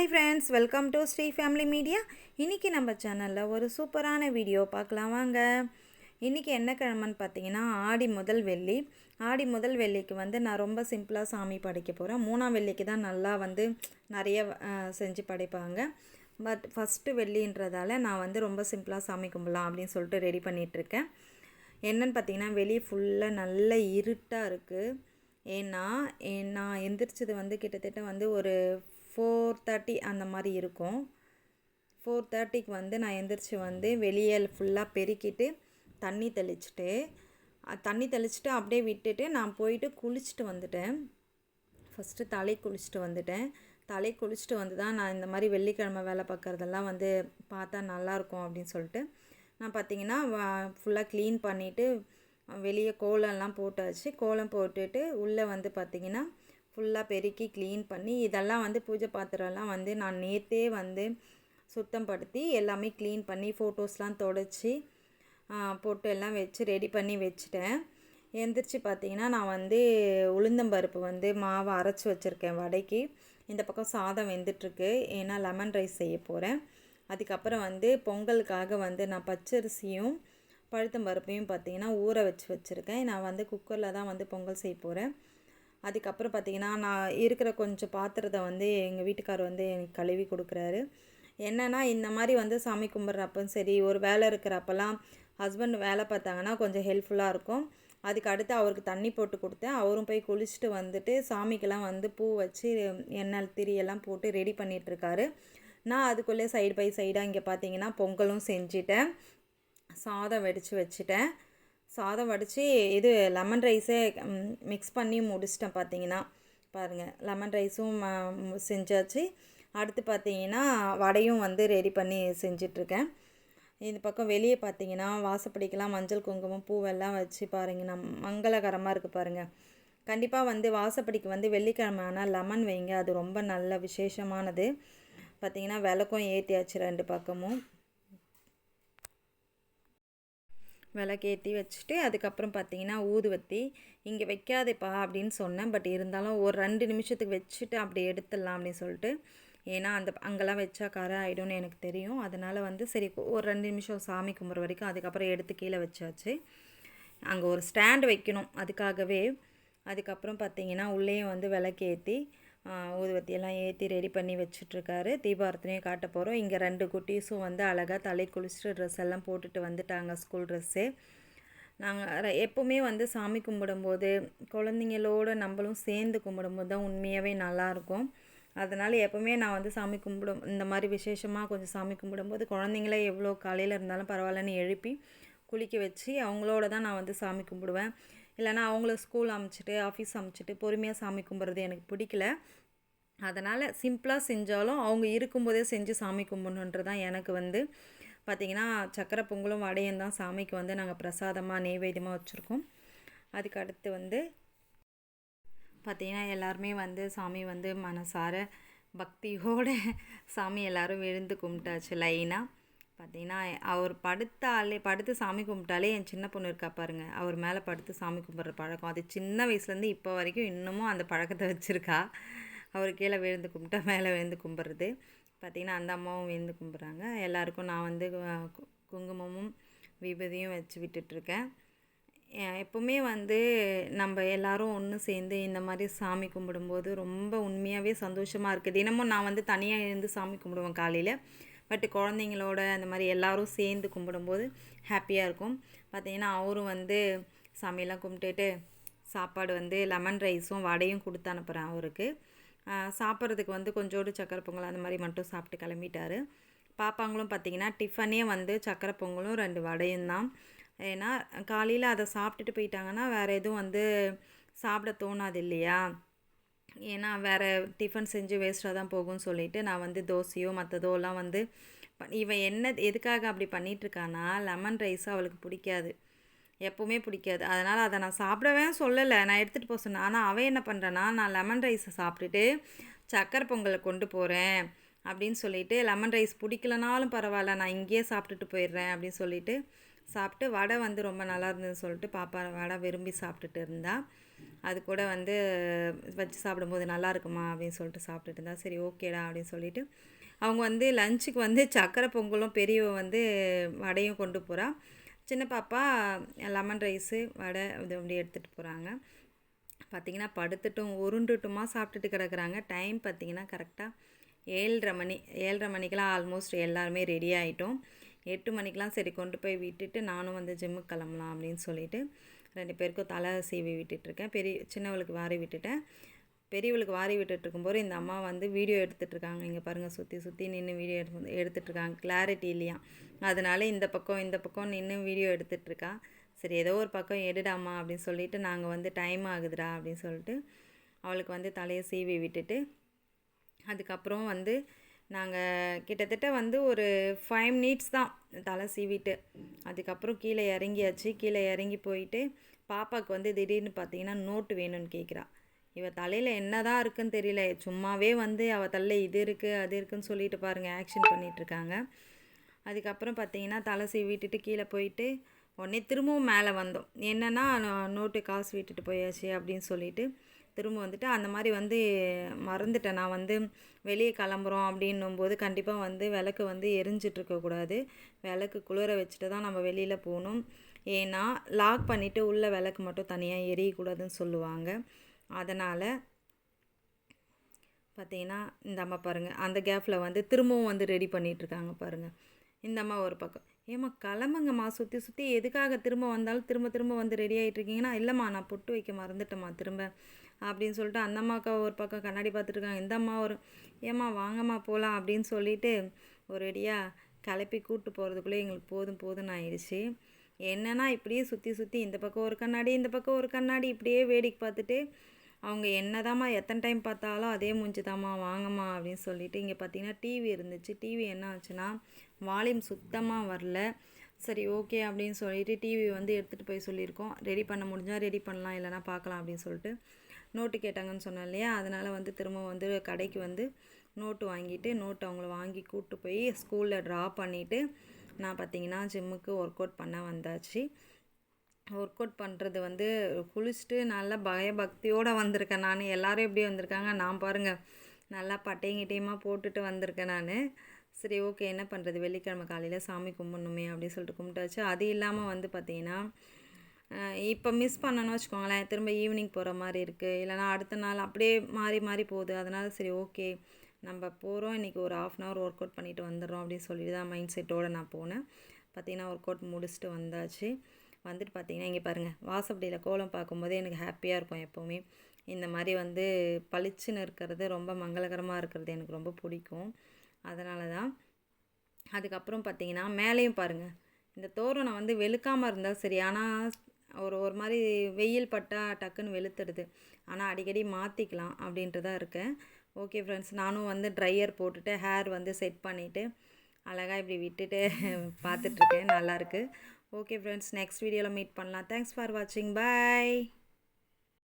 Hi friends welcome to Sri family media இன்றைக்கி நம்ம சேனலில் ஒரு சூப்பரான வீடியோ பார்க்கலாம். வாங்க. இன்றைக்கி என்ன கிழமைன்னு பார்த்தீங்கன்னா ஆடி முதல் வெள்ளி. ஆடி முதல் வெள்ளிக்கு வந்து நான் ரொம்ப சிம்பிளாக சாமி படைக்க போகிறேன் மூணாம் வெள்ளிக்கு தான் நல்லா வந்து நிறைய செஞ்சு படைப்பாங்க. பட் ஃபஸ்ட்டு வெள்ளின்றதால நான் வந்து ரொம்ப சிம்பிளாக சாமி கும்பிடலாம் அப்படின்னு சொல்லிட்டு ரெடி பண்ணிகிட்ருக்கேன் என்னன்னு பார்த்தீங்கன்னா வெளியே ஃபுல்லாக நல்ல இருட்டாக இருக்குது ஏன்னா ஏ- நான் எந்திரிச்சது வந்து கிட்டத்தட்ட வந்து ஒரு ஃபோர் தேர்ட்டி அந்த மாதிரி இருக்கும். ஃபோர் தேர்ட்டிக்கு வந்து நான் எந்திரிச்சு வந்து வெளியே ஃபுல்லாக பெருக்கிட்டு தண்ணி தெளிச்சுட்டு தண்ணி தெளிச்சுட்டு அப்படியே விட்டுட்டு நான் போயிட்டு குளிச்சுட்டு வந்துட்டேன். ஃபஸ்ட்டு தலை குளிச்சுட்டு வந்துட்டேன். தலை குளிச்சுட்டு வந்து தான் நான் இந்த மாதிரி வெள்ளிக்கிழமை வேலை பார்க்குறதெல்லாம் வந்து பார்த்தா நல்லாயிருக்கும் அப்படின்னு சொல்லிட்டு நான் பார்த்தீங்கன்னா ஃபுல்லாக க்ளீன் பண்ணிவிட்டு வெளியே கோலம்லாம் போட்டாச்சு. கோலம் போட்டுட்டு உள்ளே வந்து பார்த்திங்கன்னா ஃபுல்லாக பெருக்கி க்ளீன் பண்ணி இதெல்லாம் வந்து பூஜை பாத்திரம்லாம் வந்து நான் நேற்றே வந்து சுத்தப்படுத்தி எல்லாமே க்ளீன் பண்ணி ஃபோட்டோஸ்லாம் தொடச்சி போட்டு எல்லாம் வச்சு ரெடி பண்ணி வச்சுட்டேன். எந்திரிச்சு பார்த்தீங்கன்னா நான் வந்து உளுந்தம்பருப்பு வந்து மாவை அரைச்சி வச்சுருக்கேன் வடைக்கு. இந்த பக்கம் சாதம் வெந்துட்டுருக்கு. ஏன்னா லெமன் ரைஸ் செய்ய போகிறேன் அதுக்கப்புறம் வந்து பொங்கலுக்காக வந்து நான் பச்சரிசியும் பழுத்தம்பருப்பையும் பார்த்தீங்கன்னா ஊற வச்சு வச்சுருக்கேன். நான் வந்து குக்கரில் தான் வந்து பொங்கல் செய்ய போகிறேன் அதுக்கப்புறம் பார்த்தீங்கன்னா நான் இருக்கிற கொஞ்சம் பாத்திரத்தை வந்து எங்கள் வீட்டுக்கார் வந்து எனக்கு கழுவி கொடுக்குறாரு. என்னன்னா இந்த மாதிரி வந்து சாமி கும்பிட்றப்ப சரி ஒரு வேலை இருக்கிறப்பெல்லாம் ஹஸ்பண்ட் வேலை பார்த்தாங்கன்னா கொஞ்சம் ஹெல்ப்ஃபுல்லாக இருக்கும். அதுக்கு அடுத்து அவருக்கு தண்ணி போட்டு கொடுத்தேன். அவரும் போய் குளிச்சுட்டு வந்துட்டு சாமிக்கெல்லாம் வந்து பூ வச்சு எண்ணெய் திரியெல்லாம் போட்டு ரெடி பண்ணிகிட்ருக்காரு நான் அதுக்குள்ளே சைடு பை சைடாக இங்கே பார்த்தீங்கன்னா பொங்கலும் செஞ்சிட்டேன். சாதம் வடித்து வச்சுட்டேன். சாதம் வடித்து இது லெமன் ரைஸே மிக்ஸ் பண்ணி முடிச்சிட்டேன் பார்த்தீங்கன்னா. பாருங்கள் லெமன் ரைஸும் செஞ்சாச்சு. அடுத்து பார்த்தீங்கன்னா வடையும் வந்து ரெடி பண்ணி செஞ்சிட்ருக்கேன். இந்த பக்கம் வெளியே பார்த்தீங்கன்னா வாசப்படிக்கெலாம் மஞ்சள் குங்குமம் பூவெல்லாம் வச்சு பாருங்கண்ணா மங்களகரமாக இருக்குது பாருங்கள் கண்டிப்பாக வந்து வாசப்படிக்கு வந்து வெள்ளிக்கிழமை ஆனால் லெமன் வைங்க அது ரொம்ப நல்ல விசேஷமானது. பார்த்தீங்கன்னா விளக்கும் ஏற்றியாச்சு ரெண்டு பக்கமும். விளக்கேற்றி வச்சுட்டு அதுக்கப்புறம் பார்த்தீங்கன்னா ஊதுவத்தி இங்கே வைக்காதேப்பா அப்படின்னு சொன்னேன். பட் இருந்தாலும் ஒரு ரெண்டு நிமிஷத்துக்கு வச்சுட்டு அப்படி எடுத்துடலாம் அப்படின்னு சொல்லிட்டு ஏன்னா அந்த அங்கெல்லாம் வச்சா கரை ஆகிடும்னு எனக்கு தெரியும். அதனால் வந்து சரி ஒரு ரெண்டு நிமிஷம் சாமி கும்பிட்ற வரைக்கும் அதுக்கப்புறம் எடுத்து கீழே வச்சாச்சு. அங்கே ஒரு ஸ்டாண்ட் வைக்கணும் அதுக்காகவே. அதுக்கப்புறம் பார்த்தீங்கன்னா உள்ளேயும் வந்து விளக்கேற்றி ஊதுவத்தியெல்லாம் ஏற்றி ரெடி பண்ணி வச்சுட்ருக்காரு தீபாரத்தனையும் காட்ட போகிறோம் இங்கே ரெண்டு குட்டீஸும் வந்து அழகாக தலை குளிச்சுட்டு ட்ரெஸ் எல்லாம் போட்டுட்டு வந்துட்டாங்க ஸ்கூல் ட்ரெஸ்ஸு நாங்கள் எப்போவுமே வந்து சாமி கும்பிடும்போது குழந்தைங்களோட நம்மளும் சேர்ந்து கும்பிடும்போது தான் உண்மையாகவே நல்லாயிருக்கும் அதனால் எப்போவுமே நான் வந்து சாமி கும்பிடும் இந்த மாதிரி விசேஷமாக கொஞ்சம் சாமி கும்பிடும்போது குழந்தைங்களே எவ்வளோ காலையில் இருந்தாலும் பரவாயில்லன்னு எழுப்பி குளிக்க வச்சு அவங்களோட தான் நான் வந்து சாமி கும்பிடுவேன். இல்லைன்னா அவங்கள ஸ்கூல் அமுச்சிட்டு ஆஃபீஸ் அமுச்சிட்டு பொறுமையாக சாமி கும்பிட்றது எனக்கு பிடிக்கல. அதனால் சிம்பிளாக செஞ்சாலும் அவங்க இருக்கும்போதே செஞ்சு சாமி கும்பிடணுன்றது தான் எனக்கு வந்து பார்த்திங்கன்னா சக்கரை பொங்கலும் வடையும் தான் சாமிக்கு வந்து நாங்கள் பிரசாதமாக நெய்வேத்தியமாக வச்சுருக்கோம். அதுக்கு அடுத்து வந்து பார்த்திங்கன்னா எல்லாருமே வந்து சாமி வந்து மனசார பக்தியோட சாமி எல்லாரும் விழுந்து கும்பிட்டாச்சு லைனாக பார்த்தீங்கன்னா அவர் படுத்தாலே படுத்து சாமி கும்பிட்டாலே என் சின்ன பொண்ணு இருக்கா பாருங்க. அவர் மேலே படுத்து சாமி கும்பிட்ற பழக்கம். அது சின்ன வயசுலேருந்து இப்போ வரைக்கும் இன்னமும் அந்த பழக்கத்தை வச்சுருக்கா. அவர் கீழே விழுந்து கும்பிட்டா மேலே விழுந்து கும்பிட்றது. பார்த்திங்கன்னா அந்த அம்மாவும் விழுந்து கும்பிட்றாங்க. எல்லாருக்கும் நான் வந்து குங்குமமும் விபதியும் வச்சு விட்டுட்ருக்கேன். எப்போவுமே வந்து நம்ம எல்லாரும் ஒன்று சேர்ந்து இந்த மாதிரி சாமி கும்பிடும்போது ரொம்ப உண்மையாகவே சந்தோஷமாக இருக்குது தினமும் நான் வந்து தனியாக இருந்து சாமி கும்பிடுவேன் காலையில். பட் குழந்தைங்களோட அந்த மாதிரி எல்லோரும் சேர்ந்து கும்பிடும்போது ஹாப்பியாக இருக்கும். பார்த்தீங்கன்னா அவரும் வந்து சாமியெல்லாம் கும்பிட்டுட்டு சாப்பாடு வந்து லெமன் ரைஸும் வடையும் கொடுத்து அனுப்புகிறேன் அவருக்கு. சாப்பிட்றதுக்கு வந்து கொஞ்சோடு சக்கரை பொங்கல் அந்த மாதிரி மட்டும் சாப்பிட்டு கிளம்பிட்டாரு. பாப்பாங்களும் பார்த்தீங்கன்னா டிஃபனே வந்து சக்கரை பொங்கலும் ரெண்டு வடையும் தான். ஏன்னா காலையில் அதை சாப்பிட்டுட்டு போயிட்டாங்கன்னா வேறு எதுவும் வந்து சாப்பிட தோணாது இல்லையா? ஏன்னா வேறு டிஃபன் செஞ்சு வேஸ்ட்டாக தான் போகும்னு சொல்லிவிட்டு நான் வந்து தோசையோ மற்றதோலாம் வந்து இவன் என்ன எதுக்காக அப்படி பண்ணிகிட்ருக்கானா லெமன் ரைஸ் அவளுக்கு பிடிக்காது. எப்போவுமே பிடிக்காது. அதனால் அதை நான் சாப்பிடவே சொல்லலை. நான் எடுத்துகிட்டு போக சொன்னேன். ஆனால் அவன் என்ன பண்ணுறான்னா நான் லெமன் ரைஸை சாப்பிட்டுட்டு சக்கரை பொங்கலை கொண்டு போகிறேன் அப்படின்னு சொல்லிட்டு லெமன் ரைஸ் பிடிக்கலனாலும் பரவாயில்ல நான் இங்கேயே சாப்பிட்டுட்டு போயிடுறேன் அப்படின்னு சொல்லிவிட்டு சாப்பிட்டு வடை வந்து ரொம்ப நல்லா இருந்ததுன்னு சொல்லிட்டு பாப்பா வடை விரும்பி சாப்பிட்டுட்டு இருந்தா. அது கூட வந்து வச்சு சாப்பிடும்போது நல்லா இருக்குமா அப்படின்னு சொல்லிட்டு சாப்பிட்டுட்டு இருந்தா. சரி ஓகேடா அப்படின்னு சொல்லிட்டு அவங்க வந்து லஞ்சுக்கு வந்து சக்கரை பொங்கலும் பெரியவ வந்து வடையும் கொண்டு போகிறா சின்ன பாப்பா லெமன் ரைஸு வடை இது அப்படி எடுத்துகிட்டு போகிறாங்க பார்த்திங்கன்னா படுத்துட்டும் உருண்டுட்டுமா சாப்பிட்டுட்டு கிடக்குறாங்க. டைம் பார்த்திங்கன்னா கரெக்டாக ஏழரை மணி ஏழரை மணிக்கெலாம் ஆல்மோஸ்ட் எல்லாருமே ரெடி ஆகிட்டோம் எட்டு மணிக்கெலாம் சரி கொண்டு போய் விட்டுட்டு நானும் வந்து ஜிம்முக்கு கிளம்பலாம் அப்படின்னு சொல்லிட்டு ரெண்டு பேருக்கும் தலை சீவி விட்டுட்ருக்கேன் பெரிய சின்னவளுக்கு வாரி விட்டுட்டேன். பெரியவளுக்கு வாரி விட்டுட்டு இருக்கும்போது இந்த அம்மா வந்து வீடியோ எடுத்துகிட்ருக்காங்க இங்கே பாருங்கள் சுற்றி சுற்றி நின்று வீடியோ எடுத்து எடுத்துகிட்ருக்காங்க கிளாரிட்டி இல்லையா? அதனால இந்த பக்கம் இந்த பக்கம் நின்று வீடியோ எடுத்துகிட்ருக்கா சரி ஏதோ ஒரு பக்கம் எடுடாமா அப்படின்னு சொல்லிட்டு நாங்கள் வந்து டைம் ஆகுதுடா அப்படின்னு சொல்லிட்டு அவளுக்கு வந்து தலையை சீவி விட்டுட்டு அதுக்கப்புறம் வந்து நாங்கள் கிட்டத்தட்ட வந்து ஒரு ஃபைவ் மினிட்ஸ் தான் தலை சீவிட்டு. அதுக்கப்புறம் கீழே இறங்கியாச்சு. கீழே இறங்கி போயிட்டு பாப்பாவுக்கு வந்து திடீர்னு பார்த்தீங்கன்னா நோட்டு வேணும்னு கேட்குறா இவள் தலையில் என்ன தான் இருக்குன்னு தெரியல. சும்மாவே வந்து அவள் தலையில் இது இருக்குது அது இருக்குன்னு சொல்லிட்டு பாருங்கள் ஆக்ஷன் பண்ணிகிட்ருக்காங்க அதுக்கப்புறம் பார்த்தீங்கன்னா தலை சீவிட்டுட்டு கீழே போயிட்டு உடனே திரும்பவும் மேலே வந்தோம். என்னென்னா நோட்டு காசு விட்டுட்டு போயாச்சு அப்படின்னு சொல்லிட்டு திரும்ப வந்துட்டு அந்த மாதிரி வந்து மறந்துட்டேன். நான் வந்து வெளியே கிளம்புறோம் அப்படின்னும் போது கண்டிப்பாக வந்து விளக்கு வந்து எரிஞ்சிட்ருக்கக்கூடாது விளக்கு குளிர வச்சுட்டு தான் நம்ம வெளியில் போகணும். ஏன்னா லாக் பண்ணிவிட்டு உள்ள விளக்கு மட்டும் தனியாக எரியக்கூடாதுன்னு சொல்லுவாங்க. அதனால் பார்த்தீங்கன்னா இந்த அம்மா பாருங்கள் அந்த கேப்பில் வந்து திரும்பவும் வந்து ரெடி பண்ணிகிட்ருக்காங்க பாருங்கள் இந்த அம்மா ஒரு பக்கம். ஏம்மா கிளம்புங்கம்மா. சுற்றி சுற்றி எதுக்காக திரும்ப வந்தாலும் திரும்ப திரும்ப வந்து ரெடி ஆகிட்ருக்கீங்கன்னா இல்லைம்மா நான் பொட்டு வைக்க மறந்துட்டேம்மா திரும்ப. அப்படின்னு சொல்லிட்டு அந்த அம்மாக்கா ஒரு பக்கம் கண்ணாடி பார்த்துட்ருக்காங்க. இந்த அம்மா ஒரு ஏம்மா வாங்கம்மா போகலாம் அப்படின்னு சொல்லிட்டு ஒரு ரெடியாக கிளப்பி கூப்பிட்டு போகிறதுக்குள்ளே எங்களுக்கு போதும் போதும்னு ஆயிடுச்சு. என்னென்னா இப்படியே சுற்றி சுற்றி இந்த பக்கம் ஒரு கண்ணாடி இந்த பக்கம் ஒரு கண்ணாடி இப்படியே வேடிக்கை பார்த்துட்டு அவங்க என்னதாம்மா எத்தனை டைம் பார்த்தாலும் அதே மூஞ்சி தாம்மா வாங்கம்மா அப்படின்னு சொல்லிட்டு இங்கே பார்த்தீங்கன்னா டிவி இருந்துச்சு. டிவி என்ன ஆச்சுன்னா வால்யூம் சுத்தமாக வரல. சரி ஓகே அப்படின்னு சொல்லிட்டு டிவி வந்து எடுத்துகிட்டு போய் சொல்லியிருக்கோம். ரெடி பண்ண முடிஞ்சால் ரெடி பண்ணலாம் இல்லைனா பார்க்கலாம் அப்படின்னு சொல்லிட்டு நோட்டு கேட்டாங்கன்னு சொன்னேன் இல்லையா? அதனால் வந்து திரும்ப வந்து கடைக்கு வந்து நோட்டு வாங்கிட்டு நோட்டு அவங்கள வாங்கி கூப்பிட்டு போய் ஸ்கூலில் ட்ரா பண்ணிவிட்டு நான் பார்த்தீங்கன்னா ஜிம்முக்கு ஒர்க் அவுட் பண்ண வந்தாச்சு. ஒர்க் அவுட் பண்ணுறது வந்து குளிச்சுட்டு நல்லா பயபக்தியோடு வந்திருக்கேன் நான். எல்லோரும் எப்படி வந்திருக்காங்க? நான் பாருங்கள் நல்லா பட்டையும் கிட்டையுமாக போட்டுட்டு வந்திருக்கேன் நான். சரி ஓகே என்ன பண்ணுறது வெள்ளிக்கிழமை காலையில் சாமி கும்பிடணுமே அப்படின்னு சொல்லிட்டு கும்பிட்டாச்சு. அது இல்லாமல் வந்து பார்த்திங்கன்னா இப்போ மிஸ் பண்ணணும்னு வச்சுக்கோங்களேன். திரும்ப ஈவினிங் போகிற மாதிரி இருக்குது இல்லைனா அடுத்த நாள் அப்படியே மாறி மாறி போகுது. அதனால் சரி ஓகே நம்ம போகிறோம் இன்றைக்கி ஒரு half an hour work out பண்ணிவிட்டு வந்துடுறோம் அப்படின்னு சொல்லிட்டு தான் மைண்ட் செட்டோடு நான் போனேன். பார்த்திங்கன்னா ஒர்க் அவுட் முடிச்சுட்டு வந்தாச்சு. வந்துட்டு பார்த்திங்கன்னா இங்கே பாருங்கள் வாசப்படியில் கோலம் பார்க்கும்போதே எனக்கு ஹாப்பியாக இருக்கும் எப்போவுமே. இந்த மாதிரி வந்து பளிச்சுன்னு இருக்கிறது ரொம்ப மங்களகரமாக இருக்கிறது எனக்கு ரொம்ப பிடிக்கும். அதனால தான் அதுக்கப்புறம் பார்த்திங்கன்னா மேலேயும் பாருங்கள் இந்த தோரணம் வந்து வெளுக்காமல் இருந்தால் சரி ஆனால் ஒரு ஒரு மாதிரி வெயில் பட்டால் டக்குன்னு வெளுத்துடுது. ஆனால் அடிக்கடி மாற்றிக்கலாம் அப்படின்ட்டு தான் இருக்கேன் ஓகே ஃப்ரெண்ட்ஸ் நானும் வந்து ட்ரையர் போட்டுட்டு ஹேர் வந்து செட் பண்ணிவிட்டு அழகாக இப்படி விட்டுட்டு பார்த்துட்ருக்கேன் நல்லாயிருக்கு ஓகே ஃப்ரெண்ட்ஸ் நெக்ஸ்ட் வீடியோவில் மீட் பண்ணலாம். தேங்க்ஸ் ஃபார் வாட்சிங் பாய்